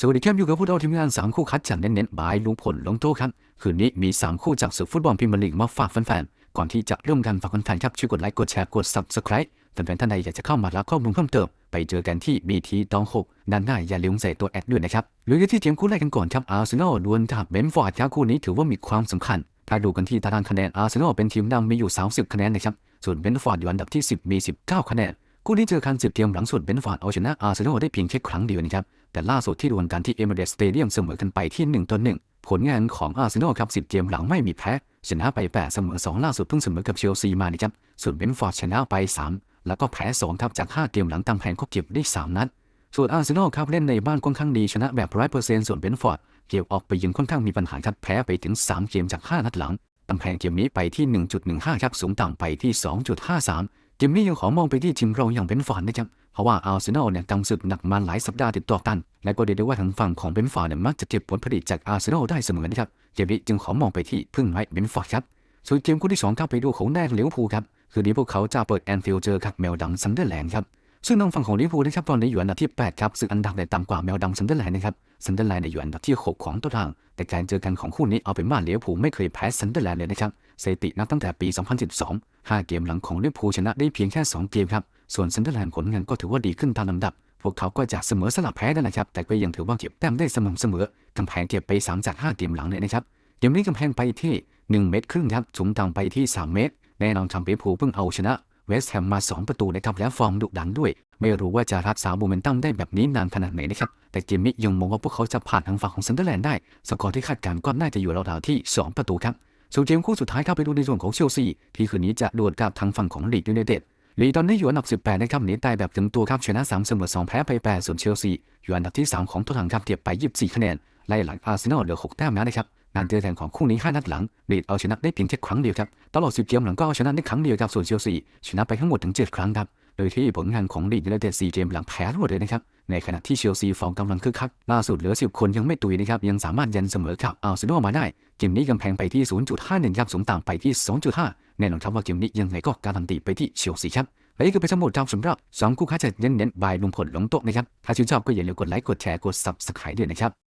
สวัสดีครับอยู่กับพวกเราทีมงาน 3 คู่คัดจัดเน้นๆบายลุงผลลงโต๊ะครับ คืนนี้มี 3 คู่จากศึกฟุตบอลพรีเมียร์ลีกมาฝากแฟนๆก่อนที่จะเริ่มกันฝากแฟนๆครับช่วยกดไลค์กดแชร์กด subscribe แฟนๆท่านใดอยากจะเข้ามารับข้อมูลเพิ่มเติม ไปเจอกันที่ BT ตอง6ด้านหน้าอย่าลืมใส่ตัวแอดด้วยนะครับลุยกันที่เกมคู่แรกกันก่อนครับอาร์เซนอลดวลกับเบนฟอร์ดครับคู่นี้ถือว่ามีความสำคัญ ถ้าดูกันที่ตารางคะแนนอาร์เซนอลเป็นทีมนำมีอยู่ 30 คะแนนนะครับส่วนเบนฟอร์ดอยู่อันดับที่ 10 มี 19 คะแนน คู่นี้เจอกันสิบเกมหลังสุดเบนฟอร์ดเอาชนะอาร์เซนอลได้เพียงแค่ครั้งเดียวนะครับแต่ล่าสุดที่ดวลกันที่เอเมเรตสเตเดียมเสมอกันไปที่1ต่อ1ผลงานของอาร์เซนอลครับ10เกมหลังไม่มีแพ้ชนะไป8เสมอ2ล่าสุดเพิ่งเสมอกับเชลซีมานะครับส่วนเบนฟอร์ดชนะไป3แล้วก็แพ้2ครับจาก5เกมหลังตามแผนก็เก็บได้3นัดส่วนอาร์เซนอลครับเล่นในบ้านค่อนข้างดีชนะแบบร้อยเปอร์เซ็นต์ส่วนเบนฟอร์ดเกมออกไปยิงค่อนข้างมีปัญหาครับแพ้ไปถึง 3 เกมจาก 5 นัดหลังตำแพงเกมนี้ไปที่ 1.15 ครับ สูงต่ำไปที่ 2.53 เกมนี้ยังขอมองไปที่ทีมเราอย่างเบนฟอร์ดนะครับ เพราะว่าอาร์เซนอลเนี่ยกำศึกหนักมาหลายสัปดาห์ติดต่อกัน และก็เรียกได้ว่าทางฝั่งของเบนฟอร์ดเนี่ยมักจะเก็บผลผลิตจากอาร์เซนอลได้เสมอนะครับ เกมนี้จึงขอมองไปที่พึ่งไว้เบนฟอร์ดครับ ส่วนเกมคู่ที่สองครับไปดูของแดนลิเวพูครับ คืนนี้พวกเขาจะเปิดแอนฟิลเจอกับแมวดำซันเดอร์แลนด์ครับซึ่งทางฝั่งของลิเวอร์พูลนะครับตอนนี้อยู่อันดับที่ 8 ครับ ซึ่งอันดับเนี่ยต่ำกว่าแมวดำซันเดอร์แลนด์นะครับซันเดอร์แลนด์อยู่อันดับที่ 6 ของตาราง แต่การเจอกันของคู่นี้เอาเป็นว่าลิเวอร์พูลไม่เคยแพ้ซันเดอร์แลนด์เลยนะครับ สถิตินับตั้งแต่ปี 2012 5 เกมหลังของลิเวอร์พูลชนะได้เพียงแค่ 2 เกมครับ ส่วนซันเดอร์แลนด์ผลงานก็ถือว่าดีขึ้นตามลำดับ พวกเขาก็จะเสมอสลับแพ้นั่นแหละครับ แต่ก็ยังถือว่าเก็บแต้มได้สม่ำเสมอกำแพงเก็บไป 3 จาก 5 เกมหลังเลยนะครับ เกมนี้กำแพงไปที่ 1 เมตรครึ่งครับสูงต่ำไปที่ 3 เมตร แน่นอนทำเวอร์พูลเพิ่งเอาชนะเวสต์แฮมมา 2 ประตูนะครับและฟอร์มดุดันด้วย ไม่รู้ว่าจะรักษาโมเมนตัมได้แบบนี้นานขนาดไหนนะครับ แต่เกมนี้ยังมองว่าพวกเขาจะผ่านทางฝั่งของซันเดอร์แลนด์ได้ สกอร์ที่คาดการณ์ก็น่าจะอยู่ราวๆที่ 2 ประตูครับ ส่วนเกมคู่สุดท้ายครับไปดูในส่วนของเชลซีที่คืนนี้จะดวลกับทางฝั่งของลีดยูไนเต็ดลีดตอนนี้อยู่อันดับ 18นะครับหนีตายแบบถึงตัวครับชนะ3เสมอ2แพ้ไป8ส่วนเชลซีอยู่อันดับที่ 3 ของตัวถังครับเก็บไป 24 คะแนนไล่หลังอาร์เซนอลเหลือ 6 แต้มแล้วนะครับงานเจอแทนของคู่นี้ 5 นัดหลังลีดเอาชนะได้เพียงแค่ครั้งเดียวครับตลอด 10 เกมหลังก็เอาชนะได้ครั้งเดียวครับส่วนเชลซีชนะไปทั้งหมดถึง 7 ครั้งครับโดยที่ผลงานของลีดยูไนเต็ด4เกมหลังแพ้รวดเลยนะครับ ในขณะที่เชลซีฟอร์มกำลังคึกคัก ล่าสุดเหลือ 10 คนยังไม่ตุยนะครับ ยังสามารถยันเสมอกับอาร์เซนอลมาได้ เกมนี้กำแพงไปที่ 0.51ครับสูงต่ำไปที่ 2.5 แน่นอนครับว่าเกมนี้ยังไงก็การันตีไปที่เชลซีครับและนี่คือเป็นทั้งหมดจากสำหรับสองคู่ค้าจะเน้นๆบายลงผลลงโต๊ะนะครับ ถ้าชื่นชอบก็อย่าลืมกดไลค์กดแชร์กด subscribe ด้วยนะครับ